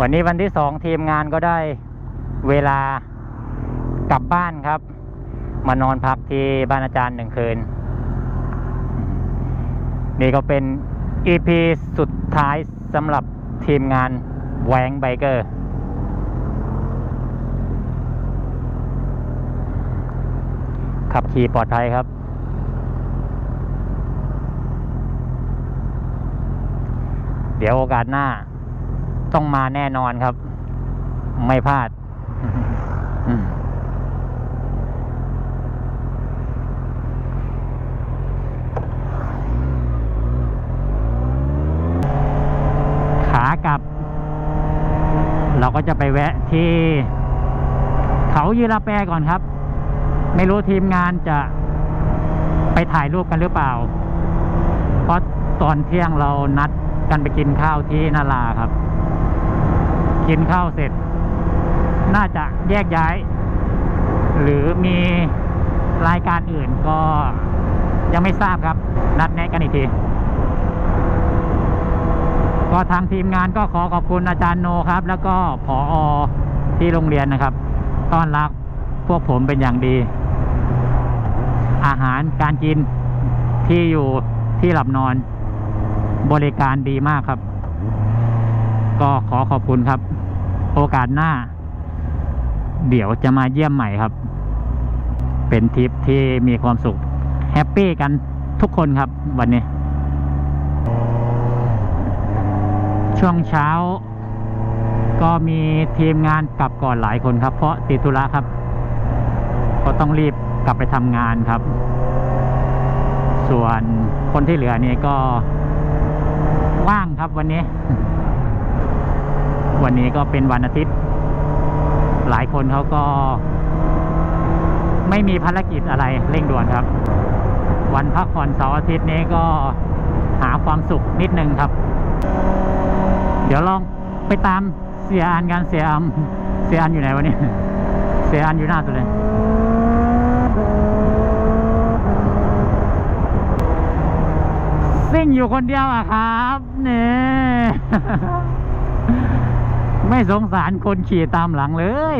วันนี้วันที่สองทีมงานก็ได้เวลากลับบ้านครับ มานอนพักที่บ้านอาจารย์หนึ่งคืน นี่ก็เป็น EP สุดท้ายสำหรับทีมงานแหวงไบเกอร์ ขับขี่ปลอดภัยครับ เดี๋ยวโอกาสหน้า ต้องมาแน่นอนครับ ไม่พลาดขากลับ เราก็จะไปแวะที่ เขายีราแปรก่อนครับ ไม่รู้ทีมงานจะไปถ่ายรูปกันหรือเปล่า เพราะตอนเที่ยงเรานัดกันไปกินข้าวที่นาราครับ กินข้าวเสร็จ น่าจะแยกย้าย หรือมีรายการอื่นก็ยังไม่ทราบครับ นัดแนะกันอีกที ก็ทางทีมงานก็ขอขอบคุณอาจารย์โนครับ แล้วก็ผออที่โรงเรียนนะครับ ต้อนรับพวกผมเป็นอย่างดี อาหารการกินที่อยู่ที่หลับนอน บริการดีมากครับ ก็ขอขอบคุณครับ โอกาสหน้า เดี๋ยวจะมาเยี่ยมใหม่ครับ เป็นทริปที่มีความสุขแฮปปี้กันทุกคนครับวันนี้ ช่วงเช้า ก็มีทีมงานกลับก่อนหลายคนครับ เพราะติดธุระครับ ก็ต้องรีบกลับไปทำงานครับ ส่วนคนที่เหลือนี่ก็ว่างครับวันนี้ วันนี้ก็เป็นวันอาทิตย์ หลายคนเขาก็ ไม่มีภารกิจอะไรเร่งด่วนครับ วันพักผ่อนเสาร์อาทิตย์นี้ก็หาความสุขนิดนึงครับ เดี๋ยวลองไปตามเสียอันกันเสียอัมเสียอันอยู่ไหนวะเนี่ยเสียอันอยู่หน้าสุดเลยซิ่งอยู่คนเดียวอะครับเนี่ย ไม่สงสารคนขี่ตามหลังเลย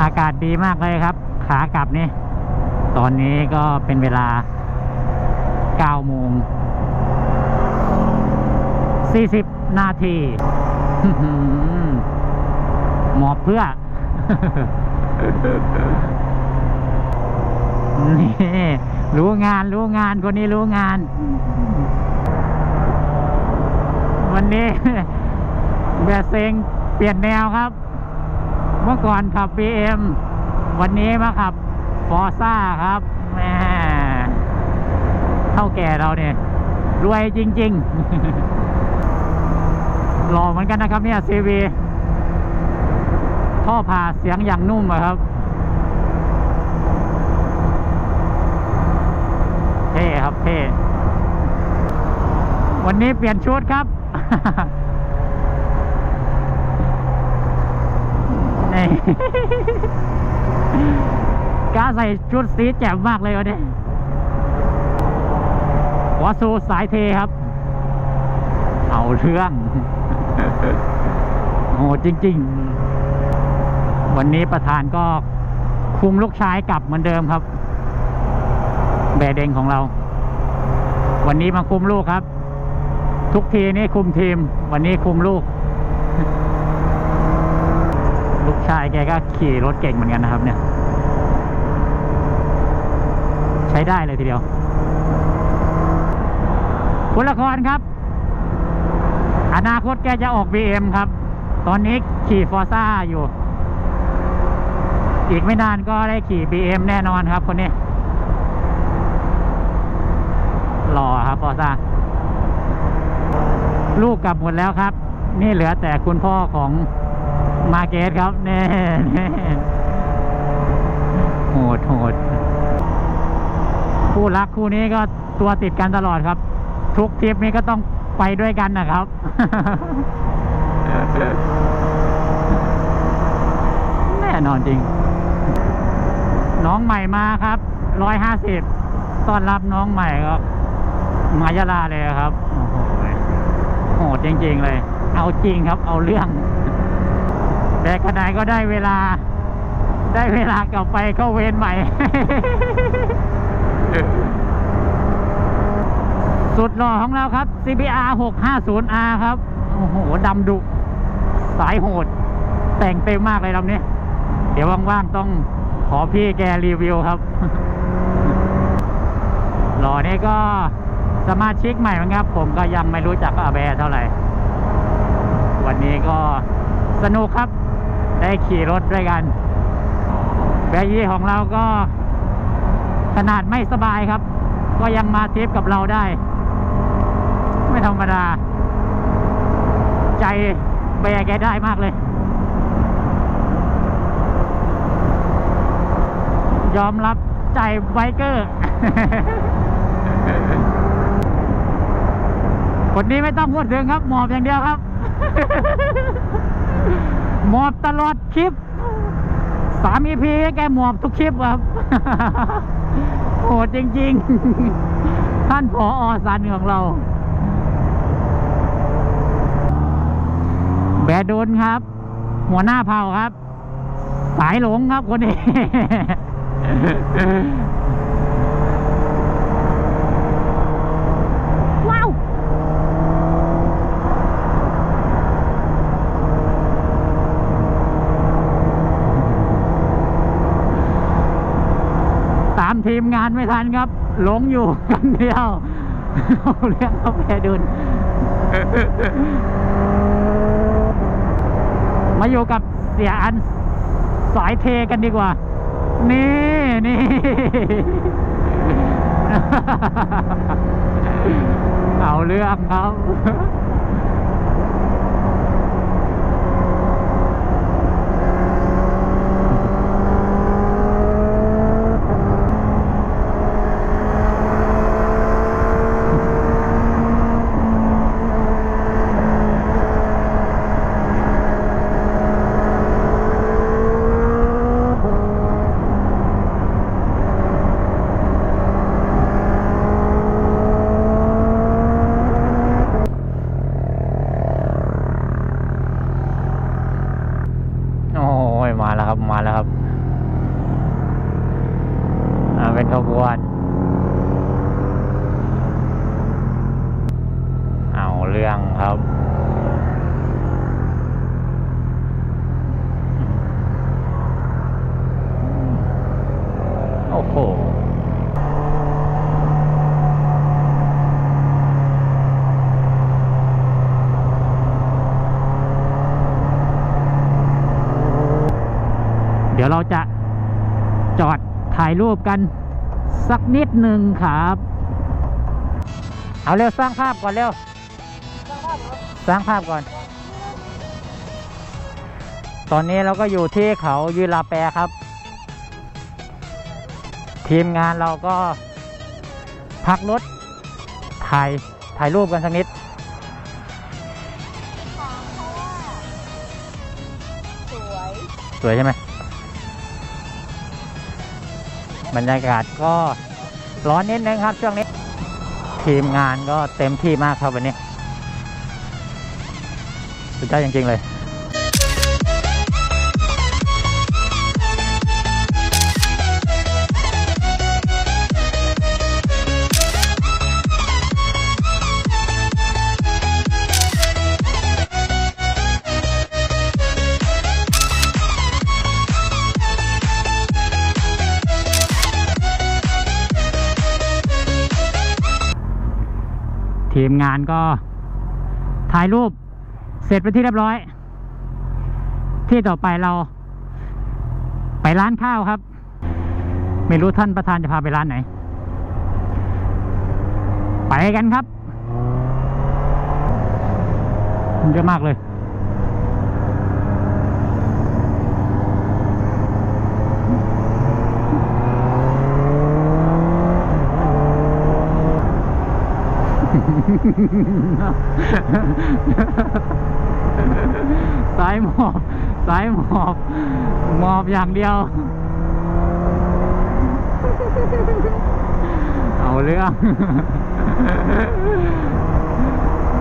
อากาศดีมากเลยครับ ขากลับนี่ ตอนนี้ก็เป็นเวลา9โมง40 นาทีอื้อหือหมอบเพื่อ นี่ รู้งานรู้งานคนนี้รู้งาน วันนี้เบียร์เซงเปลี่ยนแนวครับ เมื่อก่อนขับ BM วันนี้มาขับฟอร์ซ่าครับแม่เท่าแก่เราเนี่ย รวยจริง ๆ หล่อเหมือนกันนะครับเนี่ยซีวีท่อผ่าเสียงอย่างนุ่มครับเท่ครับเท่วันนี้เปลี่ยนชุดครับ นี่กล้าใส่ชุดสีแจ่มมากเลยวันนี้วอสูสายเทครับ เอาเรื่องโหจริง ๆ วันนี้ประธานก็คุมลูกชายกลับเหมือนเดิมครับ แบดเดงของเรา วันนี้มาคุมลูกครับ ทุกทีนี่คุมทีม วันนี้คุมลูก ลูกชายแกก็ขี่รถเก่งเหมือนกันนะครับ เนี่ย ใช้ได้เลยทีเดียวคุณละครครับ อนาคตแกจะออก BM ครับ ตอนนี้ขี่ฟอร์ซ่าอยู่ อีกไม่นานก็ได้ขี่ BM แน่นอนครับคนนี้หล่อครับฟอร์ซ่า ลูกกลับหมดแล้วครับ นี่เหลือแต่คุณพ่อของมาเกตครับเน่เน่โหดโหดคู่รักคู่นี้ก็ตัวติดกันตลอดครับ ทุกทริปนี้ก็ต้องไปด้วยกันนะครับแน่นอนจริง น้องใหม่มาครับร้อยห้าสิบต้อนรับน้องใหม่ก็มายาลาเลยครับโอ้โห โหดจริงๆเลย เอาจริงครับ เอาเรื่อง แต่ขณะก็ได้เวลา ได้เวลากลับไปเข้าเวรใหม่ สุดหล่อของเราครับ CBR 650R ครับ โอ้โหดำดุ สายโหด แต่งเต็มมากเลยลำนี้ เดี๋ยวว่างๆต้องขอพี่แกรีวิวครับ หล่อนี่ก็ สมาชิกใหม่นกันครับ ผมก็ยังไม่รู้จักอาแบร์เท่าไหร่ วันนี้ก็สนุกครับ ได้ขี่รถด้วยกัน แบรยี่ของเราก็ขนาดไม่สบายครับ ก็ยังมาทริปกับเราได้ ไม่ธรรมดา ใจแบร์แกได้มากเลย ยอมรับใจไบเกอร์ คนนี้ไม่ต้องพูดถึงครับ หมอบอย่างเดียวครับ หมอบตลอดคลิปสามอีพีแกหมอบทุกคลิปครับโหดจริง ๆ ท่านผออสันของเรา แบดดุนครับ หัวหน้าเผ่าครับ สายหลงครับคนนี้ ว้าว ตาม ทีมงานไม่ทันครับ หลงอยู่กันเดียวเอาเรื่องเขาแพดุนมาอยู่กับเสียอันสายเทกันดีกว่า นี่นี่เอาเรื่องครับ โอ้ย มาแล้วครับมาแล้วครับอ่าเป็นขบวน เอาเรื่องครับ โอ้โห เดี๋ ยวเราจะจอดถ่ายรูปกันสักนิดหนึ่งครับ เอาเร็วสร้างภาพก่อนเร็ว สร้างภาพก่อน ตอนนี้เราก็อยู่ที่เขายืนลาแปรครับ ทีมงานเราก็พักรถถ่ายถ่ายรูปกันสักนิดสวยสวยใช่ไหม บรรยากาศก็ร้อนนิดนึงครับช่วงนี้ ทีมงานก็เต็มที่มากครับวันนี้สุดยอดจริงๆเลย ทีมงานก็ ถ่ายรูป เสร็จไปที่เรียบร้อย ที่ต่อไปเรา ไปร้านข้าวครับ ไม่รู้ท่านประธานจะพาไปร้านไหน ไปกันครับเยอะมากเลย สายหมอบสายหมอบ หมอบอย่างเดียว เอาเรื่อง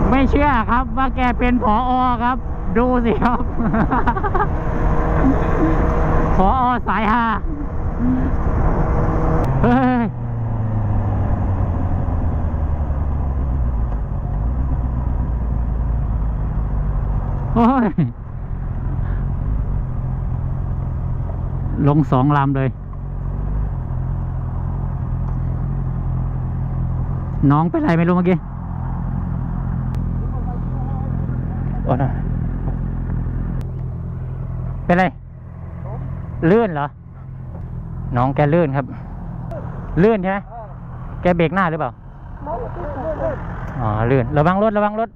ไม่ไม่เชื่อครับว่าแกเป็นผออครับ ดูสิครับผออสายฮาเฮ้ย โอ้ย ลงสองลำเลย น้องเป็นไรไม่รู้เมื่อกี้โอ้นะเป็นไร ลื่นเหรอ น้องแกลื่นครับ ลื่นใช่ไหมแกเบรกหน้าหรือเปล่า อ๋อ ลื่น ระวังรถ ระวังรถ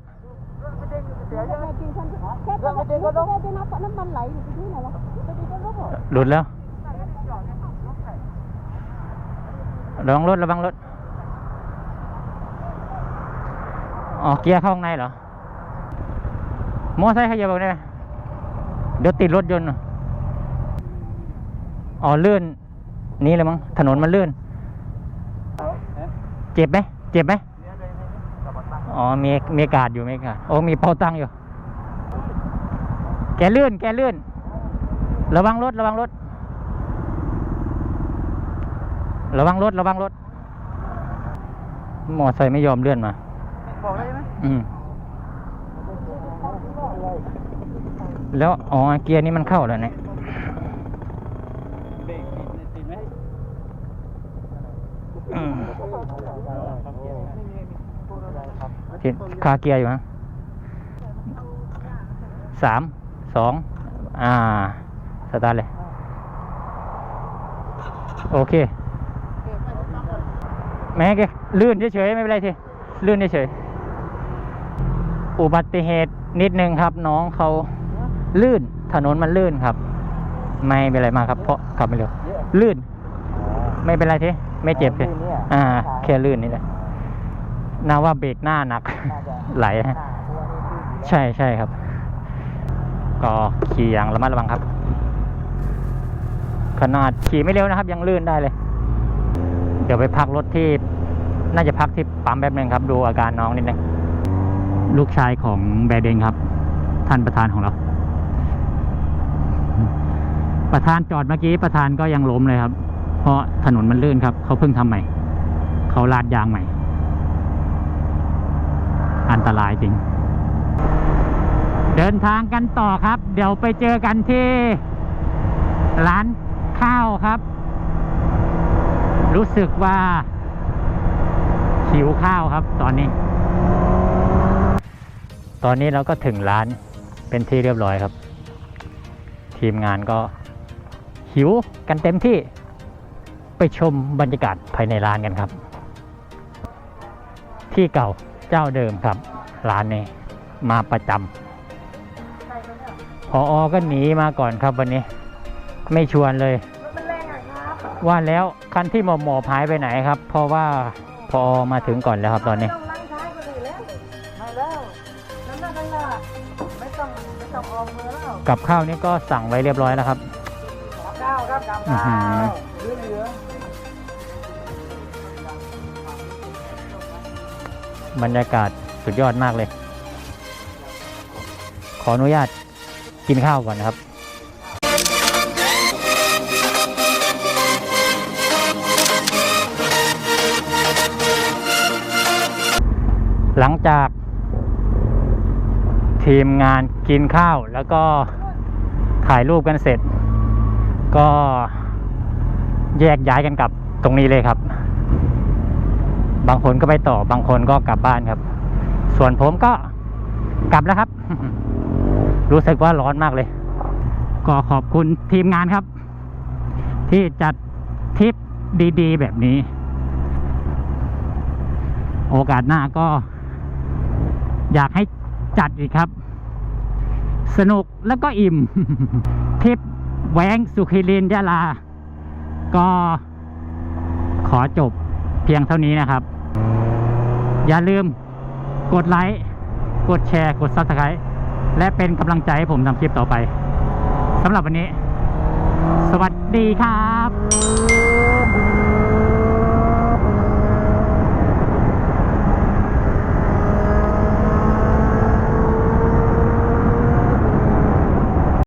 แค่ปกติก็ต้องได้น้ำน้ำมันไหลอยู่ที่ไหนวะปกติก็ต้องหลุดแล้วระวังรถระวังรถอ๋อเกียร์เข้าข้างในเหรอมอไซค์ขยับออกได้ไหมเดี๋ยวติดรถยนต์อ๋อลื่นนี่เลยมั้งถนนมันลื่นเจ็บไหมเจ็บไหมอ๋อมีมีกาศอยู่มีกาศโอ้มีเป่าตังค์อยู่ แกลื่น แกลื่น ระวังรถ ระวังรถ ระวังรถ ระวังรถมอไซค์ไม่ยอมเลื่อนมา บอกได้ไหมอืม แล้ว อ๋อ เกียร์นี้มันเข้าแล้วเนี่ยเบรกติดติดไหมอืมติดคาเกียร์อยู่ฮะสาม สองอ่า สตาร์ทเลย โอเค แม่แกลื่นเฉยๆ ไม่เป็นไรทีลื่นเฉยๆ อุบัติเหตุนิดนึงครับ น้องเขาลื่น ถนนมันลื่นครับ ไม่เป็นไรมากครับ เพราะขับไม่เร็วลื่น ไม่เป็นไรทีไม่เจ็บทีอ่า แค่ลื่นนี่แหละน่าว่าเบรกหน้าหนัก ไหล ใช่ใช่ครับ ก็ขี่อย่างระมัดระวังครับ ขนาดขี่ไม่เร็วนะครับ ยังลื่นได้เลย เดี๋ยวไปพักรถที่ น่าจะพักที่ปั๊มแป๊บนึงครับ ดูอาการน้องนิดนึงลูกชายของแบรเดงครับ ท่านประธานของเรา ประธานจอดเมื่อกี้ประธานก็ยังล้มเลยครับ เพราะถนนมันลื่นครับ เขาเพิ่งทำใหม่ เขาลาดยางใหม่ อันตรายจริง เดินทางกันต่อครับ เดี๋ยวไปเจอกันที่ ร้านข้าวครับ รู้สึกว่าหิวข้าวครับ ตอนนี้ ตอนนี้เราก็ถึงร้านเป็นที่เรียบร้อยครับ ทีมงานก็หิวกันเต็มที่ไปชมบรรยากาศภายในร้านกันครับ ที่เก่าเจ้าเดิมครับ ร้านนี้มาประจำ พออก็หนีมาก่อนครับวันนี้ ไม่ชวนเลยมันแรงอะครับว่าแล้วคันที่หมอบหมอบหายไปไหนครับ เพราะว่าพอมาถึงก่อนแล้วครับตอนนี้ ต้องล้างท้ายก็ดีแล้วไม่แล้วนั่นนั่นนั่นน่ะไม่ต้องไม่ต้องออมมือแล้วกับข้าวนี้ก็สั่งไว้เรียบร้อยแล้วครับ กับข้าวครับกับอื้อข้าหือวเหลือบรรยากาศสุดยอดมากเลย ขออนุญาต กินข้าวก่อนนะครับหลังจากทีมงานกินข้าวแล้วก็ถ่ายรูปกันเสร็จ ก็แยกย้ายกันกลับตรงนี้เลยครับ บางคนก็ไปต่อบางคนก็กลับบ้านครับ ส่วนผมก็กลับแล้วครับ รู้สึกว่าร้อนมากเลย ก็ขอบคุณทีมงานครับ ที่จัดทริปดี ๆ แบบนี้ โอกาสหน้าก็ อยากให้จัดอีกครับ สนุกแล้วก็อิ่มทริปแหวงสุขิรินยะลา ก็ขอจบเพียงเท่านี้นะครับ อย่าลืมกดไลค์ กดแชร์ กด Subscribe และเป็นกำลังใจให้ผมทำคลิปต่อไปสำหรับวันนี้ สวัสดีครับ